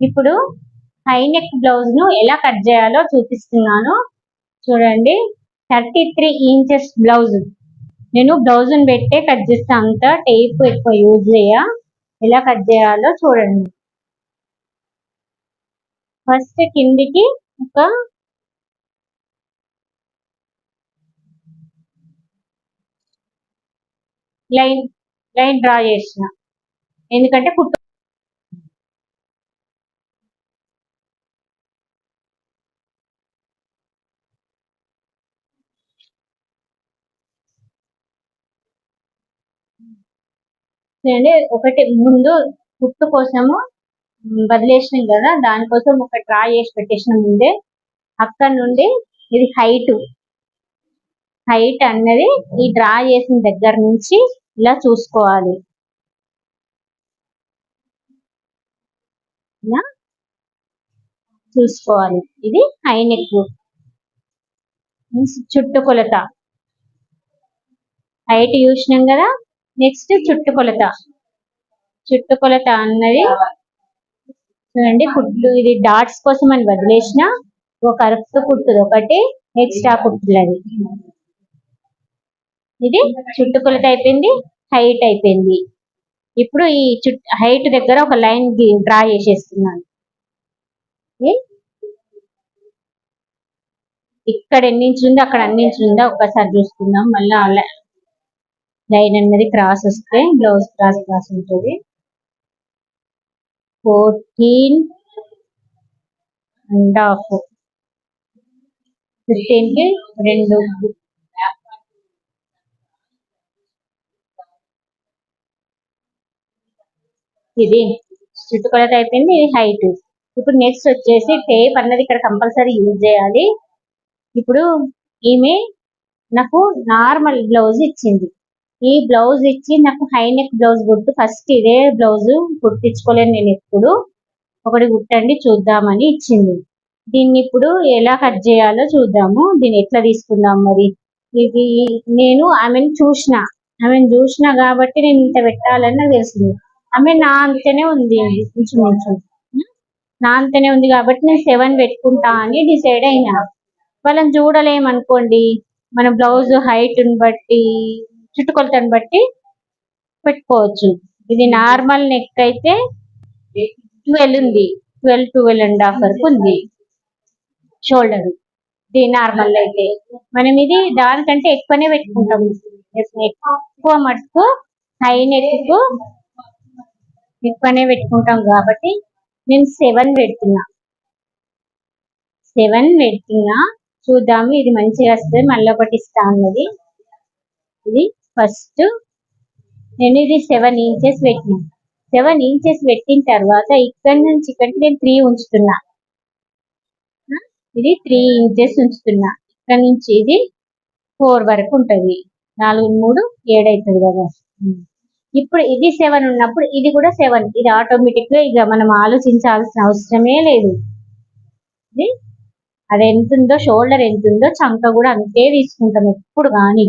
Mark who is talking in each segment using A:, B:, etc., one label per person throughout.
A: ఇప్పుడు high neck బ్లౌజ్ను ఎలా cut చేయాలో చూపిస్తున్నాను. చూడండి. థర్టీ త్రీ ఇంచెస్ బ్లౌజ్ నేను బ్లౌజ్ పెట్టే కట్ చేస్తా అంత టేప్ ఎక్కువ యూజ్ చేయ ఎలా కట్ చేయాలో చూడండి. ఫస్ట్ కిందికి ఒక లైన్ లైన్ డ్రా చేసిన. ఎందుకంటే కుట్టు చూడండి ఒకటి ముందు కుట్టు కోసము వదిలేసినాం కదా దానికోసం ఒక డ్రా చేసి పెట్టేసిన ముందే. అక్కడ నుండి ఇది హైట్ హైట్ అన్నది ఈ డ్రా చేసిన దగ్గర నుంచి ఇలా చూసుకోవాలి. ఇలా చూసుకోవాలి. ఇది హైనెక్ చుట్టుకొలత హైట్ చూసినాం కదా నెక్స్ట్ చుట్టుకొలత చుట్టుకొలత అన్నది చూడండి కుట్లు ఇది డాట్స్ కోసం అని వదిలేసిన ఒక అరఫ్ కుట్టుది ఒకటి ఎక్స్ట్రా కుట్టులది. ఇది చుట్టుకొలత అయిపోయింది హైట్ అయిపోయింది. ఇప్పుడు ఈ చుట్ హైట్ దగ్గర ఒక లైన్ డ్రా చేసేస్తున్నాను. ఇక్కడ ఎన్ని ఇంచులు ఉందో అక్కడ అన్ని ఇంచులు ఉందో ఒక్కసారి చూసుకుందాం. మళ్ళీ లైన్ అనేది క్రాస్ వస్తే బ్లౌజ్ క్రాస్ క్రాస్ ఉంటుంది. Fourteen and half. ఫిఫ్టీన్కి రెండు. ఇది చుట్టుకొలత అయిపోయింది ఇది హైట్. ఇప్పుడు నెక్స్ట్ వచ్చేసి టేప్ అన్నది ఇక్కడ కంపల్సరీ యూజ్ చేయాలి. ఇప్పుడు ఈమె నాకు నార్మల్ బ్లౌజ్ ఇచ్చింది. ఈ బ్లౌజ్ ఇచ్చి నాకు హై నెక్ బ్లౌజ్ గుర్తు ఫస్ట్ ఇదే బ్లౌజ్ కుట్టించుకోలేను నేను ఎప్పుడు. ఒకటి కుట్టండి చూద్దామని ఇచ్చింది. దీన్ని ఇప్పుడు ఎలా కట్ చేయాలో చూద్దాము. దీన్ని ఎట్లా తీసుకుందాం మరి? ఇది నేను ఆమెను చూసిన. ఆమెను చూసిన కాబట్టి నేను ఇంత పెట్టాలని నాకు తెలిసింది. ఆమె నా అంతనే ఉంది. ఇంచుమించు నా అంతనే ఉంది కాబట్టి నేను సెవెన్ పెట్టుకుంటా అని డిసైడ్ అయినా. వాళ్ళని చూడలేమనుకోండి. మన బ్లౌజ్ హైట్ని బట్టి చుట్టుకొలతను బట్టి పెట్టుకోవచ్చు. ఇది నార్మల్ నెక్ అయితే ట్వెల్వ్ ఉంది. ట్వెల్వ్ ట్వెల్వ్ అండ్ హాఫ్ వరకు ఉంది. షోల్డర్. ఇది నార్మల్ అయితే. మనం ఇది దానికంటే ఎక్కువనే పెట్టుకుంటాం. ఎక్కువ మటుకు హై నెక్ ఎక్కువనే పెట్టుకుంటాం కాబట్టి నేను సెవెన్ పెడుతున్నా. సెవెన్ పెడుతున్నా. చూద్దాము. ఇది మంచిగా వస్తుంది. మళ్ళీ ఒకటి ఇస్తా ఉన్నది ఇది ఫస్ట్ నేను ఇది సెవెన్ ఇంచెస్ పెట్టిన. సెవెన్ ఇంచెస్ పెట్టిన తర్వాత ఇక్కడ నుంచి ఇక్కడికి నేను త్రీ ఉంచుతున్నా. ఇది త్రీ ఇంచెస్ ఉంచుతున్నా. ఇక్కడ నుంచి ఇది ఫోర్ వరకు ఉంటుంది. నాలుగు మూడు ఏడు అవుతుంది కదా. ఇప్పుడు ఇది సెవెన్ ఉన్నప్పుడు ఇది కూడా సెవెన్ ఇది ఆటోమేటిక్గా ఇక మనం ఆలోచించాల్సిన అవసరమే లేదు. ఇది అది ఎంత ఉందో షోల్డర్ ఎంత ఉందో చంక కూడా అంతే తీసుకుంటాం ఎప్పుడు కానీ.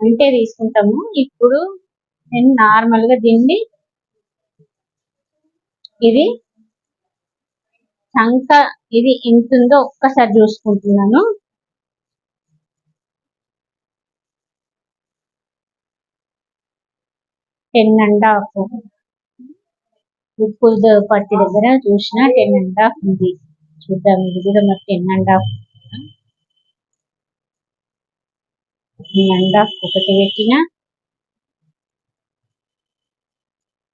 A: అంటే తీసుకుంటాము. ఇప్పుడు నేను నార్మల్గా దీన్ని ఇది చంక ఇది ఎంత ఉందో ఒక్కసారి చూసుకుంటున్నాను. టెన్ అండ్ హాఫ్ ఉప్పు పట్టి దగ్గర చూసిన టెన్ అండ్ హాఫ్ ఉంది. చూద్దాం ఇది కూడా మరి ten and half ten and ఒకటి పెట్టిన.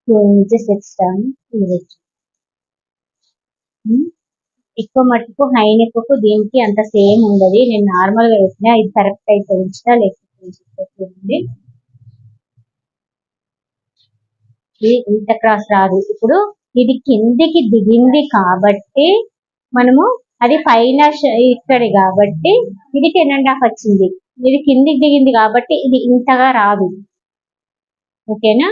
A: టూ ఇంచెస్ ఎక్స్ట్రా ఇవ్వచ్చు ఎక్కువ మట్టుకు హై నెక్కు దీనికి అంత సేమ్ ఉండదు. నేను నార్మల్గా వేసిన ఇది కరెక్ట్ అయితే ఉంచిన లేకపోతే ఇంత క్రాస్ రాదు. ఇప్పుడు ఇది కిందికి దిగింది కాబట్టి మనము అది పైన ఇక్కడ కాబట్టి ఇది టెన్ అండ్ హాఫ్ వచ్చింది. ఇది కిందికి దిగింది కాబట్టి ఇది ఇంతగా రాదు. ఓకేనా?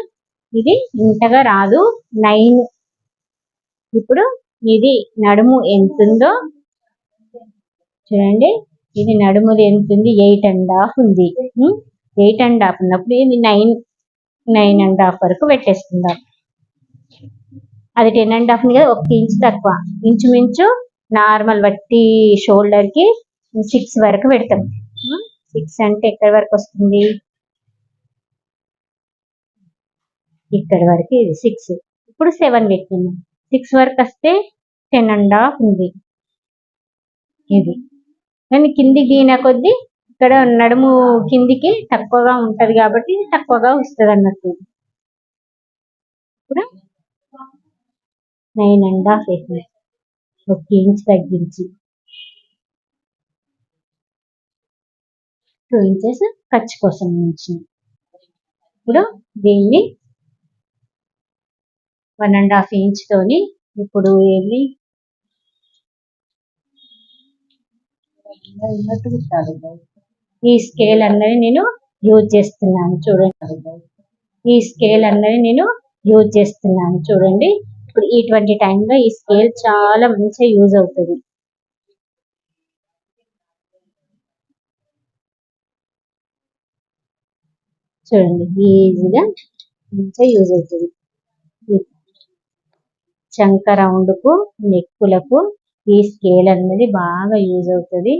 A: ఇది ఇంతగా రాదు. నైన్. ఇప్పుడు ఇది నడుము ఎంతుందో చూడండి. ఇది నడుముది ఎంత ఉంది ఎయిట్ అండ్ హాఫ్ ఉంది. ఎయిట్ అండ్ హాఫ్ ఉన్నప్పుడు ఇది నైన్ నైన్ అండ్ హాఫ్ వరకు పెట్టేసుకుందాం. అది టెన్ అండ్ హాఫ్ కదా ఒక ఇంచ్ తక్కువ. ఇంచుమించు నార్మల్ వట్టి షోల్డర్కి సిక్స్ వరకు పెడతాం. సిక్స్ అంటే ఎక్కడి వరకు వస్తుంది? ఇక్కడి వరకు ఇది సిక్స్. ఇప్పుడు సెవెన్ పెట్టింది. సిక్స్ వరకు వస్తే టెన్ అండ్ హాఫ్ ఉంది. ఇది. కానీ కింది గీన కొద్దీ ఇక్కడ నడుము కిందికి తక్కువగా ఉంటది కాబట్టి తక్కువగా వస్తుంది అన్నట్టు. ఇప్పుడు నైన్ అండ్ హాఫ్ వేసింది. ఒక ఇంచ్ తగ్గించి. టూ ఇంచెస్ ఖర్చు కోసం నుంచి ఇప్పుడు దీన్ని వన్ అండ్ హాఫ్ ఇంచ్ తోని ఇప్పుడు వెళ్ళి ఈ స్కేల్ అన్నది నేను యూజ్ చేస్తున్నాను చూడండి. ఈ స్కేల్ అన్నది నేను యూజ్ చేస్తున్నాను చూడండి. ఇప్పుడు ఇటువంటి టైంలో ఈ స్కేల్ చాలా మంచిగా యూజ్ అవుతుంది. చూడండి ఈజీగా మంచిగా యూజ్ అవుతుంది. చంక రౌండ్కు నెక్కులకు ఈ స్కేల్ అనేది బాగా యూజ్ అవుతుంది.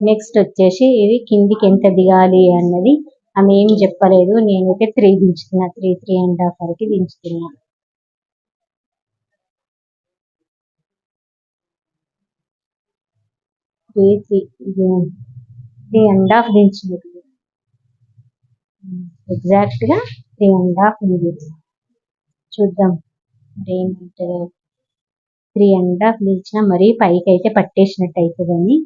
A: నెక్స్ట్ వచ్చేసి ఇది కిందికి ఎంత దిగాలి అన్నది. ఆమె ఏం చెప్పలేదు. నేనైతే త్రీ దించుతున్నా. త్రీ త్రీ అండ్ హాఫ్ వరకు దించుతున్నా. Three three three and half దించింది. ఎగ్జాక్ట్గా త్రీ అండ్ హాఫ్ ఉంది చూద్దాం. మరి త్రీ అండ్ హాఫ్ దించిన మరీ పైకి అయితే పట్టేసినట్టు అవుతుందని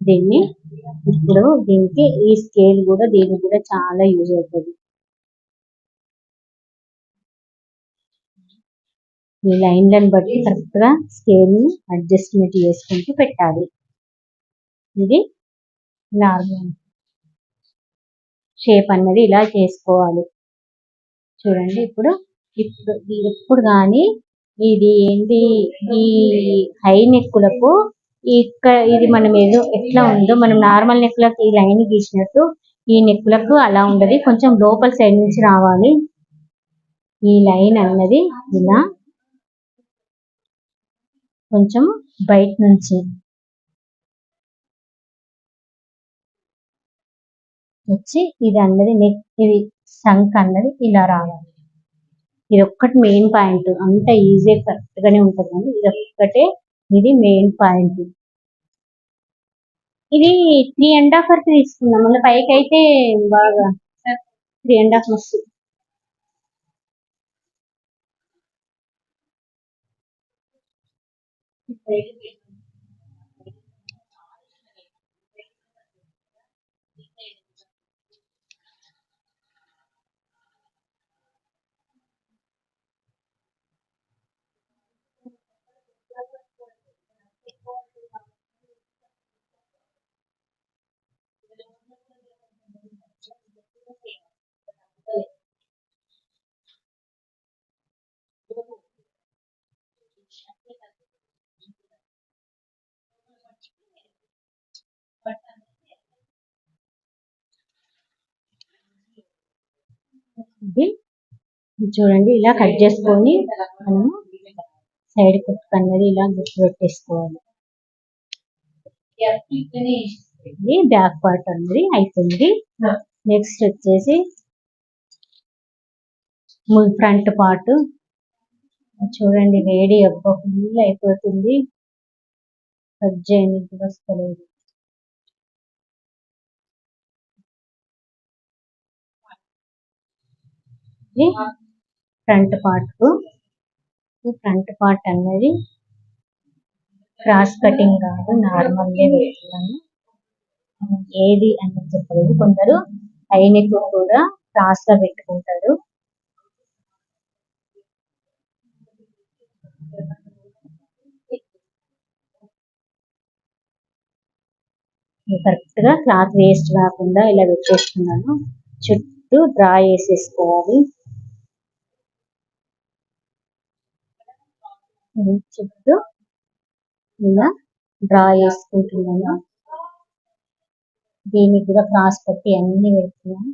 A: దీన్ని ఇప్పుడు దీనికి ఈ స్కేల్ కూడా దీనికి కూడా చాలా యూజ్ అవుతుంది. ఈ లైన్లను బట్టి కరెక్ట్గా స్కేల్ని అడ్జస్ట్మెంట్ చేసుకుంటూ పెట్టాలి. ఇది నార్మల్ షేప్ అన్నది ఇలా చేసుకోవాలి. చూడండి ఇప్పుడు ఇప్పుడు ఎప్పుడు కానీ ఇది ఏంటి ఈ హై నెక్కులకు ఇక్కడ ఇది మనం ఏదో ఎట్లా ఉందో మనం నార్మల్ నెక్కులకు ఈ లైన్ గీసినట్టు ఈ నెక్కులకు అలా ఉండదు కొంచెం లోపల సైడ్ నుంచి రావాలి. ఈ లైన్ అన్నది ఇలా కొంచెం బయట నుంచి వచ్చి ఇది అన్నది నెక్ ఇది సంక్ అన్నది ఇలా రావాలి. ఇది ఒక్కటి మెయిన్ పాయింట్ అంత ఈజీ కరెక్ట్గానే ఉంటుంది అండి ఇది ఒక్కటే ఇది మెయిన్ పాయింట్ ఇది త్రీ అండ్ హాఫ్ వరకు తీసుకున్నాం మళ్ళీ పైకి అయితే బాగా త్రీ అండ్ హాఫ్ వస్తుంది. ఇది ఇది. చూడండి ఇలా కట్ చేసుకొని మనము సైడ్ కుట్టు అన్నది ఇలా గుర్తు పెట్టేసుకోవాలి ఇది బ్యాక్ పార్ట్ అన్నది అయిపోయింది. నెక్స్ట్ వచ్చేసి ఫ్రంట్ పార్ట్. చూడండి వేడి అబ్బా ఫుల్ అయిపోతుంది. కట్ చేయడానికి వస్తలేదు ఇది ఫ్రంట్ పార్ట్. ఫ్రంట్ పార్ట్ అనేది క్రాస్ కటింగ్ కాదు నార్మల్ పెడుతున్నాను. ఏది అని చెప్పలేదు. కొందరు ఐనెక్ కూడా క్రాస్గా పెట్టుకుంటారు. కరెక్ట్గా క్లాత్ వేస్ట్ కాకుండా ఇలా పెట్టేస్తున్నాను. చుట్టూ డ్రా చేసేసుకోవాలి. చుట్టూ ఇలా డ్రా చేసుకుంటున్నాను దీనికి కూడా క్రాస్ పెట్టి అన్ని పెడుతున్నాను.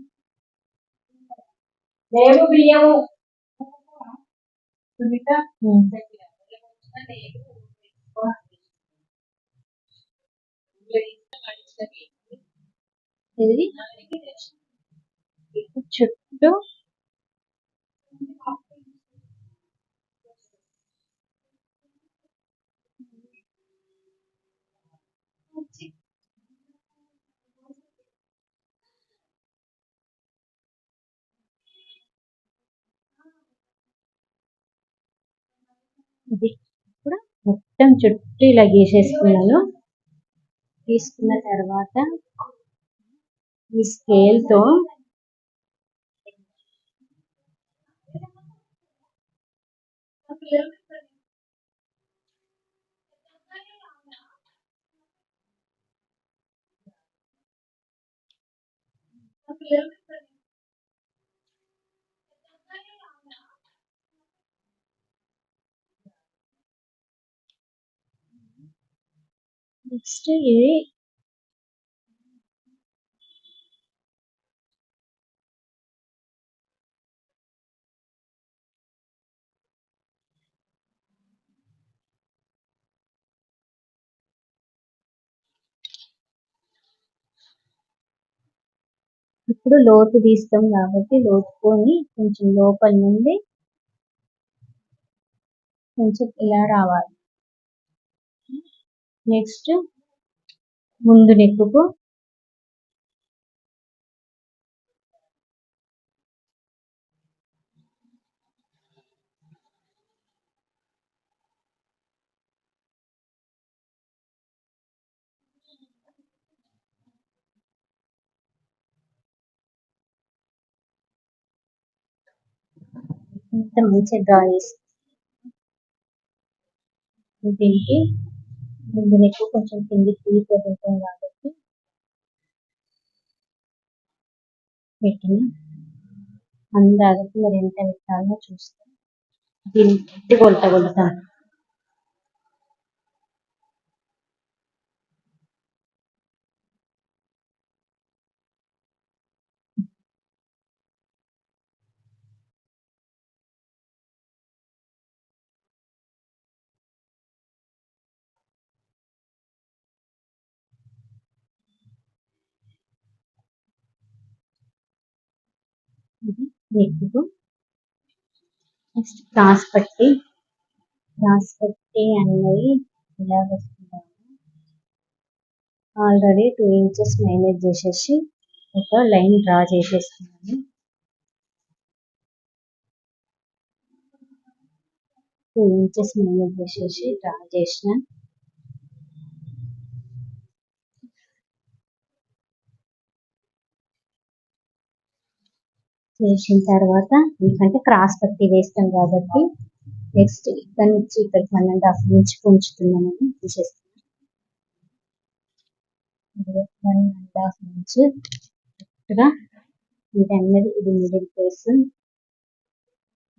A: ఇది చుట్టూ ఇది ఇప్పుడు మొత్తం చుట్టూ ఇలా గీసేసుకున్నాను. తీసుకున్న తర్వాత ఈ స్కేల్తో నెక్స్ట్ ఇది ఇప్పుడు లోతు తీస్తాం కాబట్టి లోతుకొని కొంచెం లోపల నుండి కొంచెం ఇలా రావాలి. నెక్స్ట్ ముందు నెక్కుకు ఇంత మంచిగా డ్రా చేసి దీనికి ముందు నెక్కు కొంచెం కిందికి తీసుకోగలుగుతాం కాబట్టి పెట్టిన. అందాజకి మరి ఎంత పెట్టాలో చూస్తాం. దీన్ని కొలత నెక్స్ట్ క్రాస్ పట్టి క్రాస్ పట్టి అన్నది ఇలా ఆల్రెడీ టూ ఇంచెస్ మేనేజ్ చేసేసి ఒక లైన్ డ్రా చేసేస్తున్నాను. టూ ఇంచెస్ మేనేజ్ చేసేసి డ్రా చేసిన చేసిన తర్వాత ఎందుకంటే క్రాస్ పట్టి వేస్తాం కాబట్టి నెక్స్ట్ ఇక్కడ నుంచి ఇక్కడికి వన్ అండ్ హాఫ్ ఇంచ్ ఉంచుతున్నాను. తీసేస్తున్నాను వన్ అండ్ హాఫ్ ఇంచ్ కరెక్ట్గా ఇది అన్నది ఇది మిడిల్ ప్లేస్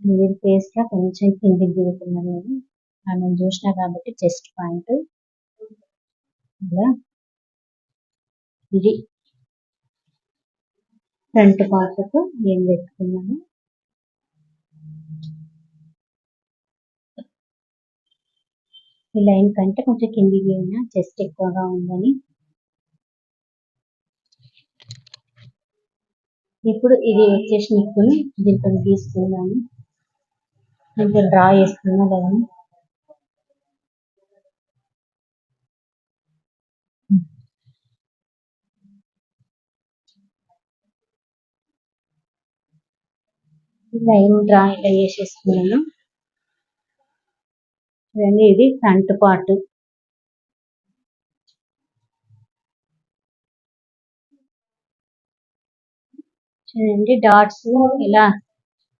A: మిడిల్ ప్లేస్లో కొంచెం కిందికి దిగుతున్నాను నేను. మనం చూసిన కాబట్టి చెస్ట్ పాయింట్. ఇలా ఇది ఫ్రంట్ పార్ట్కు ఏం పెట్టుకున్నాను ఈ లైన్ కంటే కొంచెం కిందికి అయినా చెస్ట్ ఎక్కువగా ఉందని. ఇప్పుడు ఇది వచ్చేసి నెక్కుని దీంతో గీస్తున్నాను దీంతో డ్రా చేస్తున్నా కదా. లైన్ డ్రా ఇలా చేసేసుకున్నాను. చూడండి ఇది ఫ్రంట్ పార్ట్. చూడండి డాట్స్ ఇలా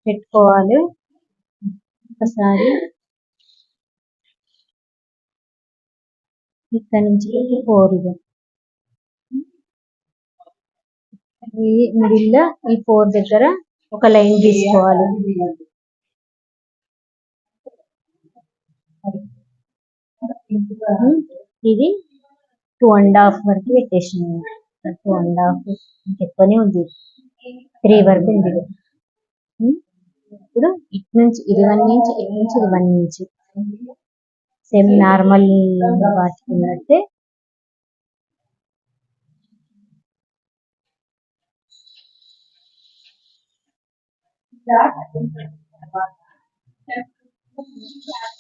A: పెట్టుకోవాలి. ఒకసారి ఇక్కడ నుంచి ఫోర్ ఇది మిడిల్లో ఈ ఫోర్ దగ్గర ఒక లైన్ తీసుకోవాలి. ఇది టూ అండ్ హాఫ్ వరకు పెట్టేసినాను టూ అండ్ హాఫ్ ఎక్కువనే ఉంది. త్రీ వరకు ఉంది. ఇప్పుడు ఇటు నుంచి ఇది వన్ ఇంచ్ ఇటు నుంచి ఇది వన్ ఇంచ్ సేమ్ నార్మల్ వాటికి ఉన్నట్టే ఇది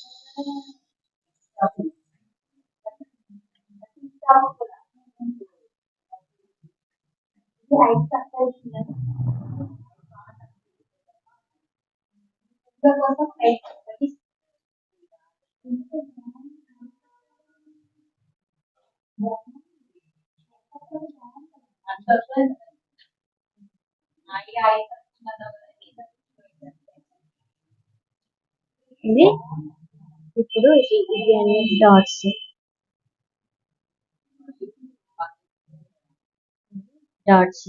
A: ఇది అన్ని డాట్స్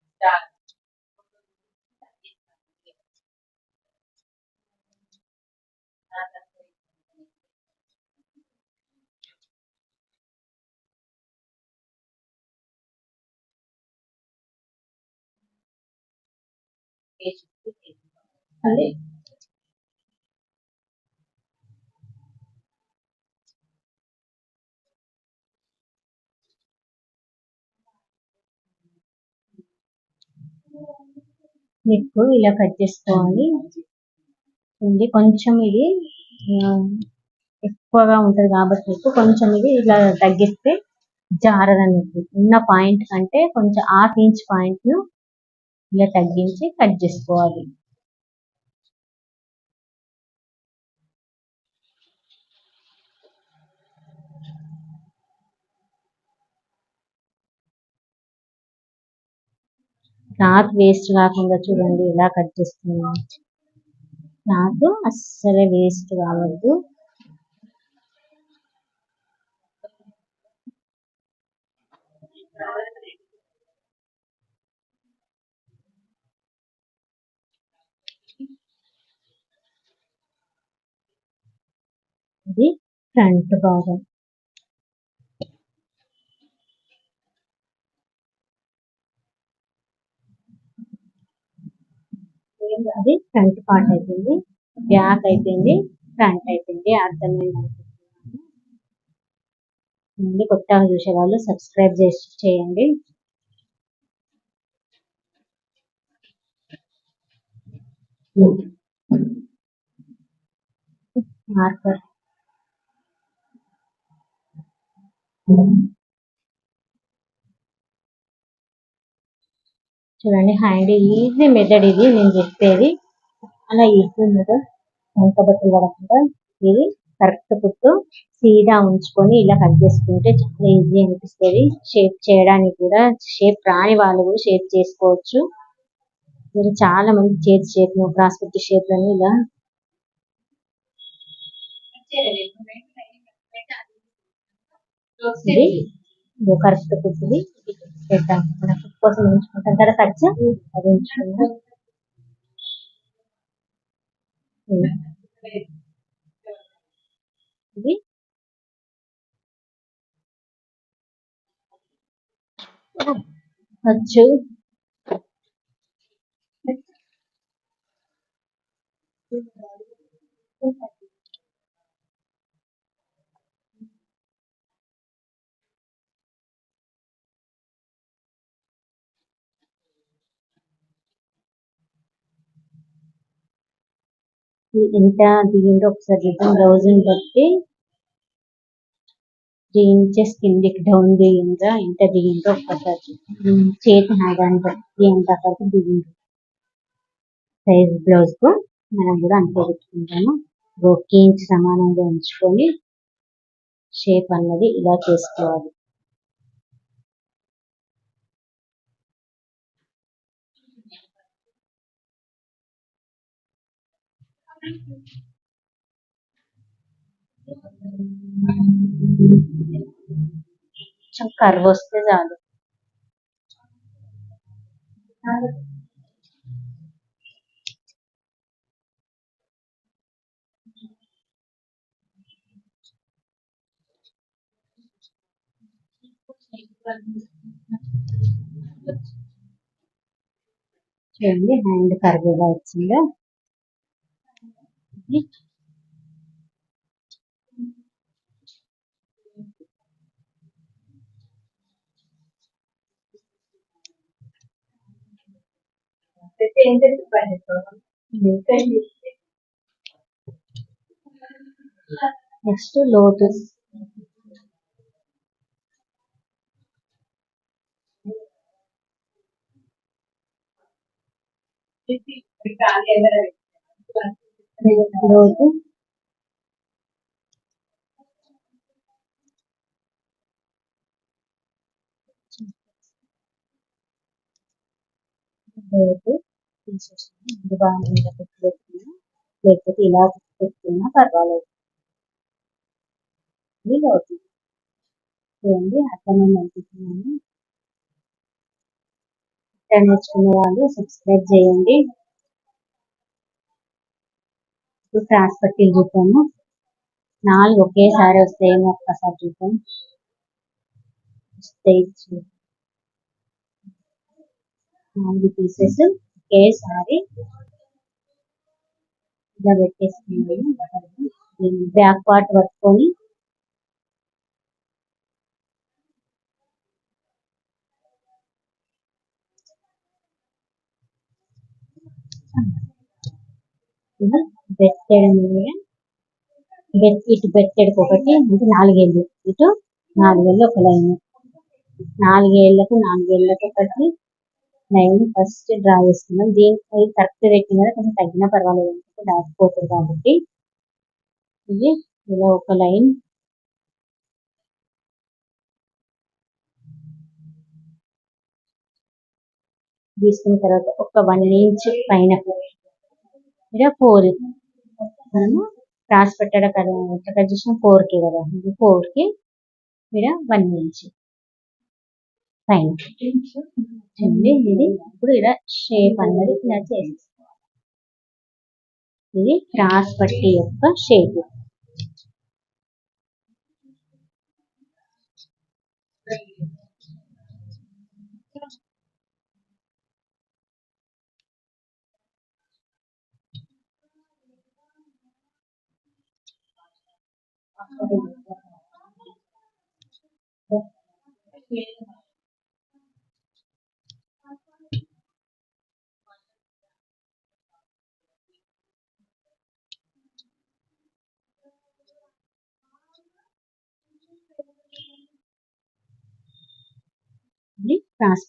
A: డాట్స్ అదే నెక్ ఇలా కట్ చేసుకోవాలి. ఉంది కొంచెం ఇది ఎక్కువగా ఉంటది కాబట్టి నెక్ కొంచెం ఇది ఇలా తగ్గిస్తే జారదన్నట్టు. ఉన్న పాయింట్ కంటే కొంచెం హాఫ్ ఇంచ్ పాయింట్ను ఇలా తగ్గించి కట్ చేసుకోవాలి. క్లాత్ వేస్ట్ కాకుండా చూడండి ఎలా కట్ చేస్తున్నాను క్లాత్ అస్సలే వేస్ట్ కావద్దు. ఇది ఫ్రంట్ భాగం అది ఫ్రంట్ పార్ట్ అయిపోయింది బ్యాక్ అయిపోయింది ఫ్రంట్ అయిపోయింది అర్థమైంది అనుకుంటున్నాను. కొత్తగా చూసే వాళ్ళు సబ్స్క్రైబ్ చేసి చేయండి. మార్కర్. చూడండి హ్యాండ్ ఈజీ మెథడ్ ఇది నేను చెప్పేది. అలా ఈజీ మెథడ్ వెనక బట్టలు పడకుండా ఇది కరెక్ట్ కుట్టు సీదా ఉంచుకొని ఇలా కట్ చేసుకుంటే చాలా ఈజీ అనిపిస్తుంది. షేప్ చేయడానికి కూడా షేప్ రాని వాళ్ళు కూడా షేప్ చేసుకోవచ్చు. మీరు చాలా మంది చేతి షేప్ క్రాస్ కుట్టి షేప్లను ఇలా ఇది ఇదో కరెక్ట్ కుట్టిది చేద్దాం మన కుట్టు కోసం ఉంచుకుంటాం కదా ఖర్చు అది ఉంచుకుందాం ఇది. ఇది ఖర్చు ఇది ఎంత దిగిందో ఒకసారి చూద్దాం. బ్లౌజ్ బట్టి త్రీ ఇంచెస్ కిందికి డౌన్ దిగిందా ఎంత దిగిందో ఒకసారి చూద్దాం. చేతి హ్యాండ్ బట్టి ఎంత వరకు దిగింది సైజ్ బ్లౌజ్కు మనం కూడా అంతే పెట్టుకుంటాము. ఒక ఇంచ్ సమానంగా ఉంచుకొని షేప్ అన్నది ఇలా చేసుకోవాలి. కొంచెం కర్వ్ వస్తే చాలు చూడండి హ్యాండ్ కర్వ్ ఎలా వచ్చిందో Depende del paletón. Next lotus. Sì, sì, perché è రోజు తీసేసాను బాగా మీద పెట్టుకున్నా లేకపోతే ఇలా పెట్టుకున్నా పర్వాలేదు. ఇది చూడండి అర్థమైంది అనుకుంటున్నాను. వాళ్ళు సబ్స్క్రైబ్ చేయండి. ఇప్పుడు క్రాస్ పట్టీలు చూద్దాము. నాలుగు ఒకేసారి వస్తాయేమో ఒక్కసారి చూద్దాం. వస్తాయి నాలుగు పీసెస్ ఒకేసారి ఇలా పెట్టేసుకున్నాను బ్యాక్ పార్ట్ పట్టుకొని. ఇలా బెట్టెడు ఇటు బెత్తడికి ఒకటి అంటే నాలుగేళ్ళు ఇటు నాలుగేళ్ళు ఒక లైన్. నాలుగేళ్ళకు నాలుగేళ్ళకు ఒకటి లైన్ ఫస్ట్ డ్రా చేసుకున్నాం దీనికి కరెక్ట్ పెట్టిన కదా కొంచెం తగ్గినా పర్వాలేదు ఎందుకంటే కాబట్టి. ఇది ఇలా ఒక లైన్. తీసుకున్న తర్వాత ఒక వన్ ఇంచ్ పైన. ఇలా ఫోర్ మనము క్రాస్ పెట్టాడు కదా కట్ చేసిన ఫోర్కి కదా. ఇది ఫోర్కి ఇక్కడ వన్ ఇంచ్ పైన అండి ఇది ఇప్పుడు ఇలా షేప్ అన్నది ఇలా చేసేసుకోవాలి ఇది క్రాస్ పట్టి యొక్క షేప్ Thank you.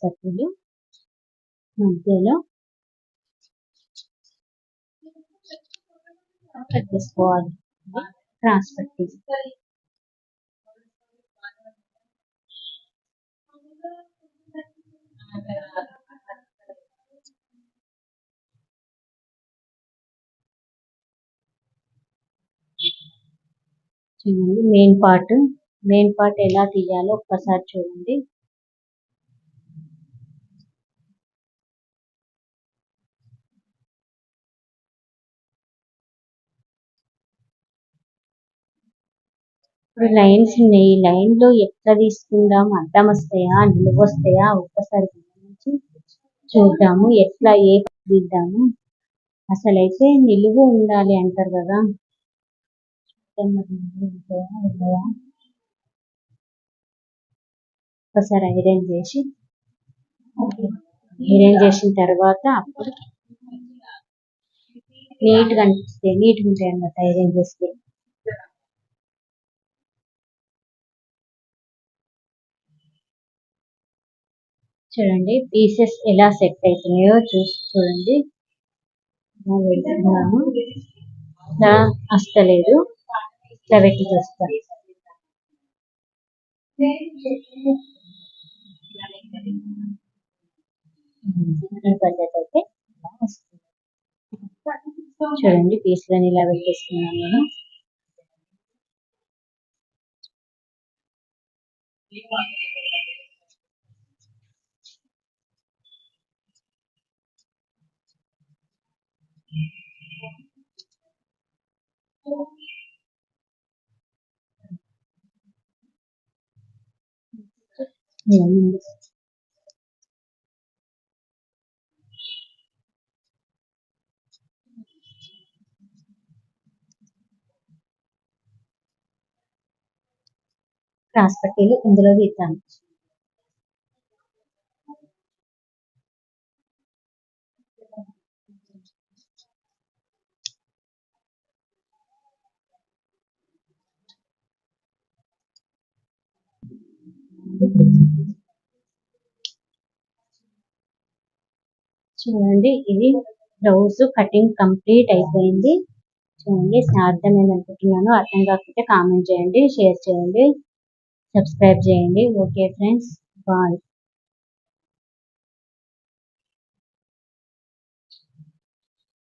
A: పట్టీలు మధ్యలో కట్ చేసుకోవాలి. ఇది చూడండి మెయిన్ పార్ట్ మెయిన్ పార్ట్ ఎలా తీయాలో ఒక్కసారి చూడండి. ఇప్పుడు లైన్స్ ఉన్నాయి. ఈ లైన్లో ఎట్లా తీసుకుందాం? అడ్డం వస్తాయా? నిలువ వస్తాయా? ఒక్కసారి చూద్దాము. ఎట్లా ఏ తీద్దాము? అసలైతే నిలువు ఉండాలి అంటారు కదా. ఒకసారి ఐరన్ చేసి ఐరన్ చేసిన తర్వాత అప్పుడు నీట్గా అనిపిస్తాయి నీట్గా ఉంటాయి అన్నమాట ఐరన్ చేస్తే. చూడండి పీసెస్ ఎలా సెట్ అవుతున్నాయో చూసి చూడండి. పెట్టుకున్నాము. పెడుతున్నాము వస్తలేదు. ఇట్లా పెట్టి చూస్తా. Hmm, పద్ధతి అయితే చూడండి పీసులని ఇలా పెట్టేసుకున్నాను నేను Thank you. క్రాస్ పట్టీలు ఇందులో గీతాను చూడండి ఇది బ్లౌజ్ కటింగ్ కంప్లీట్ అయిపోయింది. చూడండి అర్థమైంది అనుకుంటున్నాను. అర్థం కాకపోతే కామెంట్ చేయండి షేర్ చేయండి సబ్స్క్రైబ్ చేయండి. Okay friends bye.